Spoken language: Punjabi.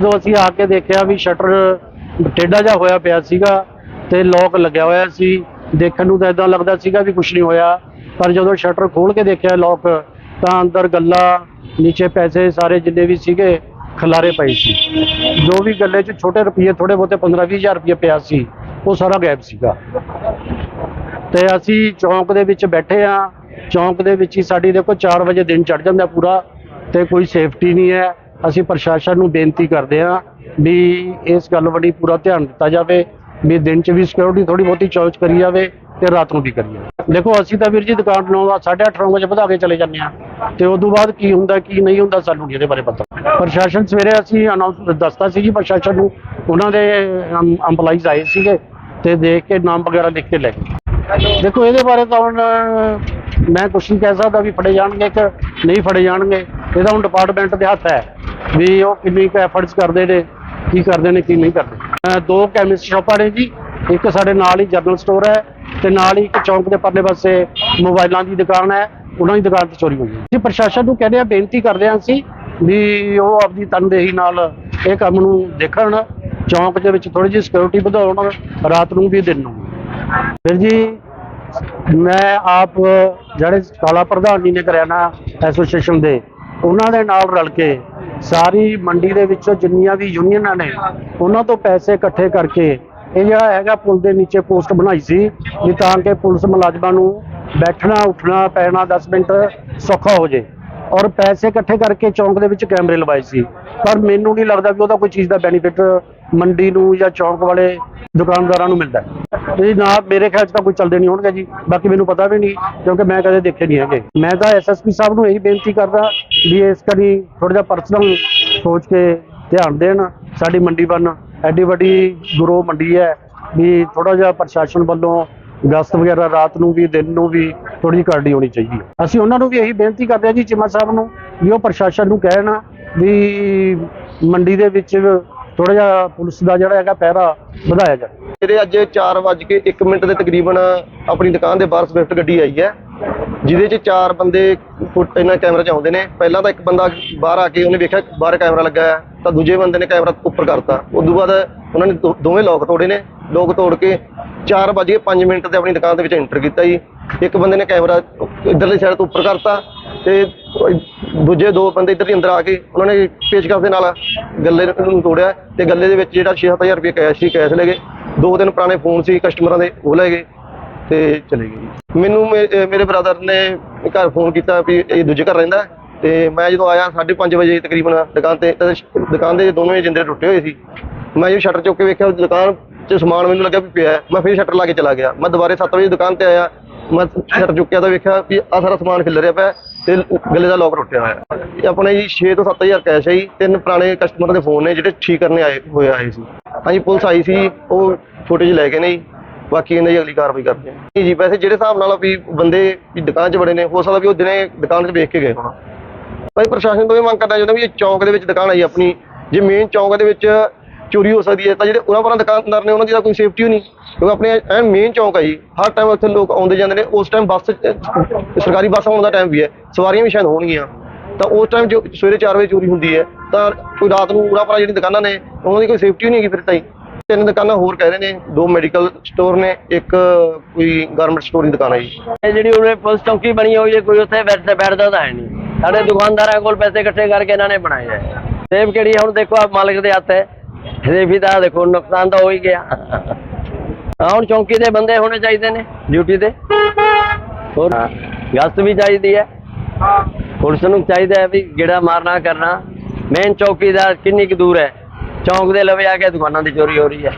ਜਦੋਂ ਅਸੀਂ ਆ ਕੇ ਦੇਖਿਆ ਵੀ ਸ਼ਟਰ ਟੇਢਾ ਜਿਹਾ ਹੋਇਆ ਪਿਆ ਸੀਗਾ ਤੇ ਲੋਕ ਲੱਗਿਆ ਹੋਇਆ ਸੀ, ਦੇਖਣ ਨੂੰ ਤਾਂ ਇਦਾਂ ਲੱਗਦਾ ਸੀਗਾ ਵੀ ਕੁਝ ਨਹੀਂ ਹੋਇਆ। ਪਰ ਜਦੋਂ ਸ਼ਟਰ ਖੋਲ ਕੇ ਦੇਖਿਆ ਲੋਕ ਤਾਂ ਅੰਦਰ ਗੱਲਾ, ਨੀਚੇ ਪੈਸੇ ਸਾਰੇ ਜਿੰਨੇ ਵੀ ਸੀਗੇ, ਖਲਾਰੇ ਪਏ ਸੀ। ਜੋ ਵੀ ਗੱਲੇ 'ਚ ਛੋਟੇ ਰੁਪਏ ਥੋੜੇ ਬਹੁਤੇ 15 20000 ਰੁਪਏ ਪਿਆ ਸੀ, ਉਹ ਸਾਰਾ ਗਾਇਬ ਸੀਗਾ। ਤੇ ਅਸੀਂ ਚੌਂਕ ਦੇ ਵਿੱਚ ਬੈਠੇ ਆ ਚੌਂਕ ਦੇ ਵਿੱਚ ਹੀ ਸਾਡੀ ਦੇਖੋ 4 ਵਜੇ ਦਿਨ ਚੜ ਜਾਂਦਾ ਪੂਰਾ, ਤੇ ਕੋਈ ਸੇਫਟੀ ਨਹੀਂ ਹੈ। ਅਸੀਂ ਪ੍ਰਸ਼ਾਸਨ ਨੂੰ ਬੇਨਤੀ ਕਰਦੇ ਹਾਂ ਵੀ ਇਸ ਗੱਲ ਵੱਡੀ ਪੂਰਾ ਧਿਆਨ ਦਿੱਤਾ ਜਾਵੇ, ਵੀ ਦਿਨ 'ਚ ਵੀ ਸਿਕਿਉਰਿਟੀ ਥੋੜੀ ਬਹੁਤੀ ਚੌਚ ਕਰੀ ਜਾਵੇ ਤੇ ਰਾਤ ਨੂੰ ਵੀ ਕਰੀਏ ਦੇਖੋ, ਅਸੀਂ ਤਾਂ ਵੀਰ ਜੀ ਦੁਕਾਨ 9 8:30 9 ਵਜੇ ਵਧਾ ਕੇ ਚਲੇ ਜਾਂਦੇ ਆ ਤੇ ਉਸ ਤੋਂ ਬਾਅਦ ਕੀ ਹੁੰਦਾ, ਕੀ ਨਹੀਂ ਹੁੰਦਾ ਸਾਨੂੰ ਨਹੀਂ ਇਹਦੇ ਬਾਰੇ ਪਤਾ। ਪ੍ਰਸ਼ਾਸਨ ਸਵੇਰੇ ਅਸੀਂ ਅਨਾਉਂਸ ਦੱਸਤਾ ਸੀ ਜੀ ਪ੍ਰਸ਼ਾਸਨ ਨੂੰ, ਉਹਨਾਂ ਦੇ EMPLOYEES ਆਏ ਸੀਗੇ ਤੇ ਦੇਖ ਕੇ ਨਾਮ ਵਗੈਰਾ ਲਿਖ ਕੇ ਲੈ ਗਏ। ਦੇਖੋ, ਇਹਦੇ ਬਾਰੇ ਤਾਂ ਹੁਣ ਮੈਂ ਕੁਛ ਨਹੀਂ ਕਹਿ ਸਕਦਾ ਵੀ ਫੜੇ ਜਾਣਗੇ ਕਿ ਨਹੀਂ ਫੜੇ ਜਾਣਗੇ। ਇਹਦਾ ਹੁਣ ਡਿਪਾਰਟਮੈਂਟ ਦੇ ਹੱਥ ਹੈ। ਵੀ ਉਹ ਕਿੰਨੀ ਕੁ ਐਫਰਟਸ ਕਰਦੇ ਨੇ, ਕੀ ਕਰਦੇ ਨੇ ਕੀ ਨਹੀਂ ਕਰਦੇ ਦੋ ਕੈਮਿਸਟ ਸ਼ਾਪਾਂ ਨੇ ਜੀ, ਇੱਕ ਸਾਡੇ ਨਾਲ ਹੀ ਜਨਰਲ ਸਟੋਰ ਹੈ ਤੇ ਨਾਲ ਹੀ ਇੱਕ ਚੌਂਕ ਦੇ ਪਰਲੇ ਪਾਸੇ ਮੋਬਾਈਲਾਂ ਦੀ ਦੁਕਾਨ ਹੈ, ਉਹਨਾਂ ਦੀ ਦੁਕਾਨ ਤੇ ਚੋਰੀ ਹੋਈ ਹੈ। ਜੀ ਪ੍ਰਸ਼ਾਸਨ ਨੂੰ ਕਹਿੰਦੇ ਆ, ਬੇਨਤੀ ਕਰਦੇ ਹਾਂ ਅਸੀਂ ਵੀ ਉਹ ਆਪਦੀ ਤਨਦੇਹੀ ਨਾਲ ਇਹ ਕੰਮ ਨੂੰ ਦੇਖਣ, ਚੌਂਕ ਦੇ ਵਿੱਚ ਥੋੜੀ ਜਿਹੀ ਸਿਕਿਉਰਿਟੀ ਵਧਾਉਣ, ਰਾਤ ਨੂੰ ਵੀ ਦਿਨ ਨੂੰ। ਫਿਰ ਜੀ, ਮੈਂ ਆਪ ਜਿਹੜੇ ਕਾਲਾ ਪ੍ਰਧਾਨ ਜੀ ਨੇ ਕਰਿਆ ਨਾ ਐਸੋਸੀਏਸ਼ਨ ਦੇ, ਉਹਨਾਂ ਦੇ ਨਾਲ ਰਲ ਕੇ ਸਾਰੀ ਮੰਡੀ ਦੇ ਵਿੱਚੋਂ ਜਿੰਨੀਆਂ ਵੀ ਯੂਨੀਅਨਾਂ ਨੇ, ਉਹਨਾਂ ਤੋਂ ਪੈਸੇ ਇਕੱਠੇ ਕਰਕੇ ਇਹ ਜਿਹੜਾ ਹੈਗਾ ਪੁਲ ਦੇ ਨੀਚੇ ਪੋਸਟ ਬਣਾਈ ਸੀ, ਵੀ ਤਾਂ ਕਿ ਪੁਲਿਸ ਮੁਲਾਜ਼ਮਾਂ ਨੂੰ ਬੈਠਣਾ, ਉੱਠਣਾ, ਪੈਣਾ 10 ਮਿੰਟ ਸੌਖਾ ਹੋ ਜੇ। ਔਰ ਪੈਸੇ ਇਕੱਠੇ ਕਰਕੇ ਚੌਂਕ ਦੇ ਵਿੱਚ ਕੈਮਰੇ ਲਵਾਏ ਸੀ। ਪਰ ਮੈਨੂੰ ਨਹੀਂ ਲੱਗਦਾ ਵੀ ਉਹਦਾ ਕੋਈ ਚੀਜ਼ ਦਾ ਬੈਨੀਫਿਟ ਮੰਡੀ ਨੂੰ ਜਾਂ ਚੌਂਕ ਵਾਲੇ ਦੁਕਾਨਦਾਰਾਂ ਨੂੰ ਮਿਲਦਾ। ਹੈ। ਨਾ ਮੇਰੇ ਖਿਆਲ 'ਚ ਤਾਂ ਕੋਈ ਚੱਲਦੇ ਨਹੀਂ ਹੋਣਗੇ ਜੀ। ਬਾਕੀ ਮੈਨੂੰ ਪਤਾ ਵੀ ਨਹੀਂ, ਕਿਉਂਕਿ ਮੈਂ ਕਦੇ ਦੇਖੇ ਨਹੀਂ ਹੈਗੇ। ਮੈਂ ਤਾਂ ਐਸਐਸਪੀ ਸਾਹਿਬ ਨੂੰ ਇਹੀ ਬੇਨਤੀ ਕਰਦਾ ਵੀ ਇਸ ਕਰੀ ਥੋੜਾ ਜਿਹਾ ਪਰਸਨਲ ਸੋਚ ਕੇ ਧਿਆਨ ਦੇਣ। ਸਾਡੀ ਮੰਡੀ ਬਣ ਐਡੀ ਵੱਡੀ ਗੁਰੋ ਮੰਡੀ ਹੈ ਵੀ ਥੋੜਾ ਜਿਹਾ ਪ੍ਰਸ਼ਾਸਨ ਵੱਲੋਂ ਗਸਤ ਵਗੈਰਾ ਰਾਤ ਨੂੰ ਵੀ, ਦਿਨ ਨੂੰ ਵੀ ਥੋੜੀ ਜਿਹੀ ਕਰਨੀ ਹੋਣੀ ਚਾਹੀਦੀ ਹੈ। ਅਸੀਂ ਉਹਨਾਂ ਨੂੰ ਵੀ ਇਹੀ ਬੇਨਤੀ ਕਰਦੇ ਹਾਂ ਜੀ, ਚੀਮਾ ਸਾਹਿਬ ਨੂੰ ਵੀ ਉਹ ਪ੍ਰਸ਼ਾਸਨ ਨੂੰ ਕਹਿਣ ਵੀ ਮੰਡੀ ਦੇ ਵਿੱਚ ਥੋੜਾ ਜਿਹਾ ਪੁਲਿਸ ਦਾ ਜਿਹੜਾ ਹੈਗਾ ਪਹਿਰਾ ਵਧਾਇਆ ਜਾਵੇ। ਮੇਰੇ ਅੱਜ 4:01 ਮਿੰਟ ਦੇ ਤਕਰੀਬਨ ਆਪਣੀ ਦੁਕਾਨ ਦੇ ਬਾਹਰ ਸਵਿਫਟ ਗੱਡੀ ਆਈ ਹੈ, ਜਿਹਦੇ 'ਚ ਚਾਰ ਬੰਦੇ ਫੁੱਟ ਇਹਨਾਂ ਕੈਮਰੇ 'ਚ ਆਉਂਦੇ ਨੇ। ਪਹਿਲਾਂ ਤਾਂ ਇੱਕ ਬੰਦਾ ਬਾਹਰ ਆ ਕੇ ਉਹਨੇ ਵੇਖਿਆ ਬਾਹਰ ਕੈਮਰਾ ਲੱਗਾ ਹੈ, ਤਾਂ ਦੂਜੇ ਬੰਦੇ ਨੇ ਕੈਮਰਾ ਉੱਪਰ ਕਰਤਾ। ਉਸ ਤੋਂ ਬਾਅਦ ਉਹਨਾਂ ਨੇ ਦੋ- ਦੋਵੇਂ ਲੋਕ ਤੋੜੇ ਨੇ। ਲੋਕ ਤੋੜ ਕੇ 4:05 ਮਿੰਟ ਤੇ ਆਪਣੀ ਦੁਕਾਨ ਦੇ ਵਿੱਚ ਐਂਟਰ ਕੀਤਾ ਜੀ। ਇੱਕ ਬੰਦੇ ਨੇ ਕੈਮਰਾ ਇਧਰਲੀ ਸਾਈਡ ਤੋਂ ਉੱਪਰ ਕਰਤਾ ਤੇ ਦੂਜੇ ਦੋ ਬੰਦੇ ਇੱਧਰ ਹੀ ਅੰਦਰ ਆ ਕੇ ਉਹਨਾਂ ਨੇ ਪੇਚਕਸ ਦੇ ਨਾਲ ਗੱਲੇ ਨੂੰ ਤੋੜਿਆ ਤੇ ਗੱਲੇ ਦੇ ਵਿੱਚ ਜਿਹੜਾ 6-7000 ਰੁਪਏ ਕੈਸ਼ ਸੀ ਕੈਸ਼ ਲੈ ਗਏ। ਦੋ ਦਿਨ ਪੁਰਾਣੇ ਫੋਨ ਸੀ ਕਸਟਮਰਾਂ ਦੇ, ਉਹ ਲੈ ਗਏ ਤੇ ਚਲੇ ਗਏ ਜੀ। ਮੈਨੂੰ ਮੇ- ਮੇਰੇ ਬ੍ਰਦਰ ਨੇ ਘਰ ਫੋਨ ਕੀਤਾ ਵੀ ਇਹ ਦੂਜੇ ਘਰ ਰਹਿੰਦਾ ਹੈ ਤੇ ਮੈਂ ਜਦੋਂ ਆਇਆ 5:30 ਵਜੇ ਤਕਰੀਬਨ ਦੁਕਾਨ ਤੇ, ਤਾਂ ਦੁਕਾਨ ਦੇ ਦੋਵੇਂ ਜਿੰਦਰੇ ਟੁੱਟੇ ਹੋਏ ਸੀ, ਮੈਂ ਜਦੋਂ ਸ਼ਟਰ ਚੁੱਕ ਕੇ ਵੇਖਿਆ, ਦੁਕਾਨ 'ਚ ਸਮਾਨ ਮੈਨੂੰ ਲੱਗਾ ਵੀ ਪਿਆ ਮੈਂ ਫਿਰ ਸ਼ਟਰ ਲਾ ਕੇ ਚਲਾ ਗਿਆ। ਮੈਂ ਦੁਬਾਰੇ 7 ਵਜੇ ਦੁਕਾਨ ਤੇ ਆਇਆ। ਮੈਂ ਸ਼ਟਰ ਚੁੱਕਿਆ ਤਾਂ ਵੇਖਿਆ ਵੀ ਆ ਸਾਰਾ ਸਮਾਨ ਖਿਲ ਰਿਹਾ ਪਿਆ ਤੇ ਗੱਲੇ ਦਾ ਲੋਕ ਟੁੱਟਿਆ ਹੋਇਆ ਇਹ ਆਪਣੇ ਜੀ 6 ਤੋਂ 7000 ਕੈਸ਼ ਹੈ ਜੀ। ਤਿੰਨ ਪੁਰਾਣੇ ਕਸਟਮਰ ਦੇ ਫੋਨ ਨੇ ਜਿਹੜੇ ਠੀਕ ਕਰਨੇ ਆਏ ਹੋਏ ਆਏ ਸੀ। ਹਾਂਜੀ, ਪੁਲਿਸ ਆਈ ਸੀ। ਉਹ ਫੁਟੇਜ ਲੈ ਕੇ ਨੇ ਜੀ। ਬਾਕੀ ਇਹਨਾਂ ਦੀ ਅਗਲੀ ਕਾਰਵਾਈ ਕਰਦੇ ਹਾਂ। ਜੀ ਵੈਸੇ ਜਿਹੜੇ ਹਿਸਾਬ ਨਾਲ ਵੀ ਬੰਦੇ ਵੀ ਦੁਕਾਨ 'ਚ ਬੜੇ ਨੇ, ਹੋ ਸਕਦਾ ਵੀ ਉਹ ਦਿਨੇ ਦੁਕਾਨ 'ਚ ਵੇਖ ਕੇ ਗਏ ਹੋਣ। ਭਾਈ, ਪ੍ਰਸ਼ਾਸਨ ਤੋਂ ਇਹ ਮੰਗ ਕਰਨਾ ਚਾਹੁੰਦਾ ਵੀ ਇਹ ਚੌਂਕ ਦੇ ਵਿੱਚ ਦੁਕਾਨ ਆਈ ਆਪਣੀ। ਜੇ ਮੇਨ ਚੌਂਕ ਦੇ ਵਿੱਚ ਚੋਰੀ ਹੋ ਸਕਦੀ ਹੈ। ਤਾਂ ਜਿਹੜੇ ਉਹਨਾਂ ਪਰਾਂ ਦੁਕਾਨਦਾਰ ਨੇ, ਉਹਨਾਂ ਦੀ ਤਾਂ ਕੋਈ ਸੇਫਟੀ ਨਹੀਂ। ਕਿਉਂਕਿ ਆਪਣੇ ਐਨ ਮੇਨ ਚੌਂਕ ਹੈ ਜੀ। ਹਰ ਟਾਈਮ ਉੱਥੇ ਲੋਕ ਆਉਂਦੇ ਜਾਂਦੇ ਨੇ। ਉਸ ਟਾਈਮ ਬੱਸ ਸਰਕਾਰੀ ਬੱਸ ਆਉਣ ਦਾ ਟਾਈਮ ਵੀ ਹੈ। ਸਵਾਰੀਆਂ ਵੀ ਸ਼ਾਇਦ ਹੋਣਗੀਆਂ। ਤਾਂ ਉਸ ਟਾਈਮ ਜੋ ਸਵੇਰੇ 4 ਵਜੇ ਚੋਰੀ ਹੁੰਦੀ ਹੈ। ਤਾਂ ਕੋਈ ਰਾਤ ਨੂੰ ਉਹਨਾਂ ਪਰਾਂ ਜਿਹੜੀ ਦੁਕਾਨਾਂ ਨੇ, ਉਹਨਾਂ ਦੀ ਕੋਈ ਸੇਫਟੀ ਨਹੀਂ ਹੈਗੀ ਫਿਰ ਤਾਂ ਜੀ ਤਿੰਨ ਦੁਕਾਨਾਂ ਹੋਰ ਕਹਿ ਰਹੇ ਨੇ। ਦੋ ਮੈਡੀਕਲ ਸਟੋਰ ਨੇ, ਇੱਕ ਕੋਈ ਗਾਰਮੈਂਟ ਸਟੋਰ ਦੀ ਦੁਕਾਨ ਹੈ ਜੀ। ਇਹ ਜਿਹੜੀ ਉਹਨੇ ਪੁਲਿਸ ਚੌਕੀ ਬਣੀ ਹੋਈ ਹੈ, ਕੋਈ ਉੱਥੇ ਬੈਠਦਾ ਬੈਠਦਾ ਤਾਂ ਹੈ ਨਹੀਂ। ਸਾਡੇ ਦੁਕਾਨਦਾਰਾਂ ਕੋਲ ਪੈਸੇ ਇਕੱਠੇ ਕਰਕੇ ਇਹਨਾਂ ਨੇ ਬਣਾਏ ਹੈ ਸੇਬ ਕਿਹੜੀ ਹੈ? ਹੁਣ ਦੇਖੋ ਆ ਮਾਲਕ ਦੇ ਹੱਥ ਹੈ। ਸੇਫੀ ਦਾ ਦੇਖੋ ਨੁਕਸਾਨ ਤਾਂ ਹੋ ਹੀ ਗਿਆ। ਹਾਂ ਹੁਣ ਚੌਂਕੀ ਦੇ ਬੰਦੇ ਹੋਣੇ ਚਾਹੀਦੇ ਨੇ ਡਿਊਟੀ ਤੇ। ਹੋਰ ਗਸਤ ਵੀ ਚਾਹੀਦੀ ਹੈ। ਪੁਲਿਸ ਨੂੰ ਚਾਹੀਦਾ ਹੈ ਵੀ ਗੇੜਾ ਮਾਰਨਾ ਕਰਨਾ। ਮੇਨ ਚੌਕੀ ਦਾ ਕਿੰਨੀ ਕੁ ਦੂਰ ਹੈ? ਚੌਂਕ ਦੇ ਲਵੇ ਆ ਕੇ ਦੁਕਾਨਾਂ ਦੀ ਚੋਰੀ ਹੋ ਰਹੀ ਹੈ।